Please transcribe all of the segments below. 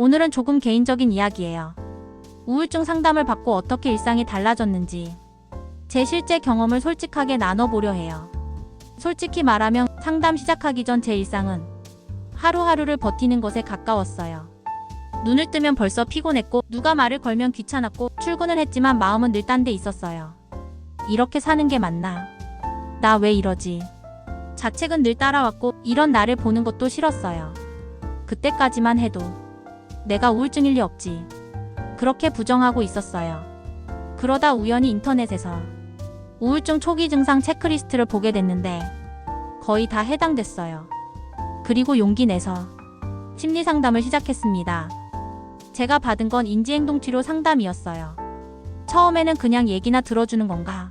오늘은 조금 개인적인 이야기예요. 우울증 상담을 받고 어떻게 일상이 달라졌는지 제 실제 경험을 솔직하게 나눠보려 해요. 솔직히 말하면 상담 시작하기 전 제 일상은 하루하루를 버티는 것에 가까웠어요. 눈을 뜨면 벌써 피곤했고 누가 말을 걸면 귀찮았고 출근을 했지만 마음은 늘 딴 데 있었어요. 이렇게 사는 게 맞나? 나 왜 이러지? 자책은 늘 따라왔고 이런 나를 보는 것도 싫었어요. 그때까지만 해도 내가 우울증일 리 없지. 그렇게 부정하고 있었어요. 그러다 우연히 인터넷에서 우울증 초기 증상 체크리스트를 보게 됐는데 거의 다 해당됐어요. 그리고 용기 내서 심리 상담을 시작했습니다. 제가 받은 건 인지행동 치료 상담이었어요. 처음에는 그냥 얘기나 들어주는 건가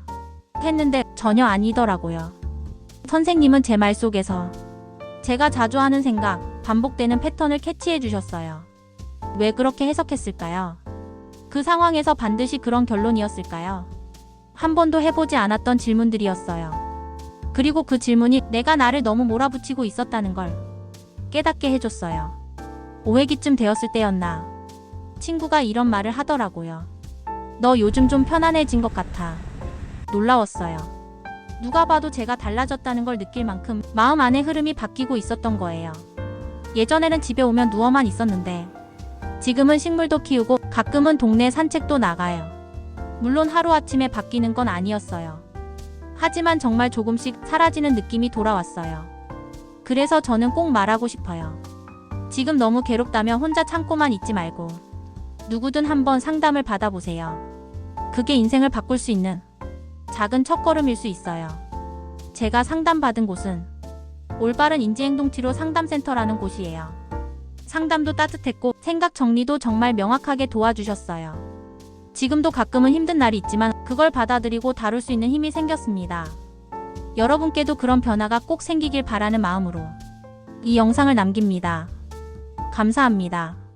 했는데 전혀 아니더라고요. 선생님은 제 말 속에서 제가 자주 하는 생각, 반복되는 패턴을 캐치해 주셨어요. 왜 그렇게 해석했을까요? 그 상황에서 반드시 그런 결론이었을까요? 한 번도 해보지 않았던 질문들이었어요. 그리고 그 질문이 내가 나를 너무 몰아붙이고 있었다는 걸 깨닫게 해줬어요. 5회기쯤 되었을 때였나. 친구가 이런 말을 하더라고요. 너 요즘 좀 편안해진 것 같아. 놀라웠어요. 누가 봐도 제가 달라졌다는 걸 느낄 만큼 마음 안의 흐름이 바뀌고 있었던 거예요. 예전에는 집에 오면 누워만 있었는데 지금은 식물도 키우고 가끔은 동네 산책도 나가요. 물론 하루아침에 바뀌는 건 아니었어요. 하지만 정말 조금씩 사라지는 느낌이 돌아왔어요. 그래서 저는 꼭 말하고 싶어요. 지금 너무 괴롭다면 혼자 참고만 있지 말고 누구든 한번 상담을 받아보세요. 그게 인생을 바꿀 수 있는 작은 첫걸음일 수 있어요. 제가 상담받은 곳은 올바른 인지행동치료 상담센터라는 곳이에요. 상담도 따뜻했고 생각 정리도 정말 명확하게 도와주셨어요. 지금도 가끔은 힘든 날이 있지만 그걸 받아들이고 다룰 수 있는 힘이 생겼습니다. 여러분께도 그런 변화가 꼭 생기길 바라는 마음으로 이 영상을 남깁니다. 감사합니다.